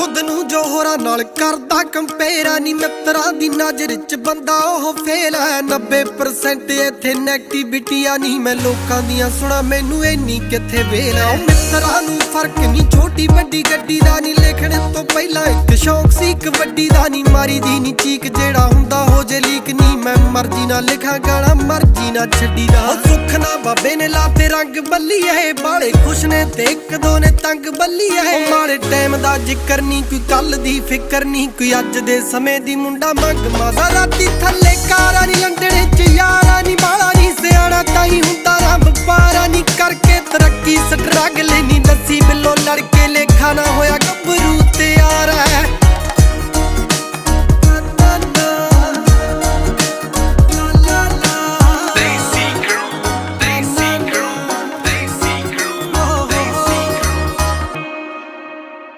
ਖੁਦ ਨੂੰ ਜੋ ਹੋਰਾਂ ਨਾਲ ਕਰਦਾ ਕੰਪੇਅਰ ਨਹੀਂ ਮਿੱਤਰਾਂ ਦੀ ਨਜ਼ਰ 'ਚ ਬੰਦਾ ਉਹ ਫੇਲ ਹੈ। 90% ਇੱਥੇ ਨੈਗੇਟਿਵਿਟੀ ਆ। ਨਹੀਂ ਮੈਂ ਲੋਕਾਂ ਦੀਆਂ ਸੁਣਾ, ਮੈਨੂੰ ਇੰਨੀ ਕਿੱਥੇ ਵੇਲ ਆ। ਮਿੱਤਰਾਂ ਨੂੰ ਫ਼ਰਕ ਨਹੀਂ ਛੋਟੀ ਵੱਡੀ ਗੱਡੀ ਦਾ ਨਹੀਂ ਲਿਖਣ ਤੋਂ ਪਹਿਲਾਂ ਇੱਕ ਸ਼ੌਕ ਸੀ ਕਬੱਡੀ ਦਾ ਨਹੀਂ ਮਾਰੀ ਦੀ ਨਹੀਂ ਚੀਕ ਜਿਹੜਾ ਹੁੰਦਾ ਹੋ ਜੇ ਲੀਕ ਨਹੀਂ ਮੈਂ ਮਰਜ਼ੀ ਨਾਲ ਲਿਖਾਂ ਗਾਣਾ ਮਰਜ਼ੀ ਨਾਲ ਛੱਡੀ ਦਾ ਸੁੱਖ ਨਾ ਬਾਬੇ ਨੇ ਲਾਤੇ ਰੰਗ ਬੱਲੀ ਬਾਲੇ ਖੁਸ਼ ਨੇ ਤੇ ਇੱਕ ਦੋ ਨੇ ਤੰਗ ਬੱਲੀ ਐ। ਟਾਈਮ ਦਾ ਜ਼ਿਕਰ ਨਹੀਂ ਕੋਈ ਕੱਲ ਦੀ ਫਿਕਰ ਨਹੀਂ ਕੋਈ ਅੱਜ ਦੇ ਸਮੇਂ ਦੀ ਮੁੰਡਾ ਮੰਗ ਮਾਜ਼ਾ ਰਾਤੀ ਥੱਲੇ ਕਾਰਾਂ ਨਹੀਂ ਲੰਡਣੇ ਚ ਯਾਰਾ ਨਹੀਂ ਬਾਲਾ ਨਹੀਂ ਸਿਆਣਾ ਤਾਈ ਹੁੰਦਾ ਰੱਬ ਪਾਰਾ ਨਹੀਂ ਕਰਕੇ ਤਰੱਕੀ, ਸਟਰਗਲ ਨਹੀਂ ਲੱਸੀ ਬਿੱਲੋ ਲੜਕੇ ਲੇਖਾ ਨਾ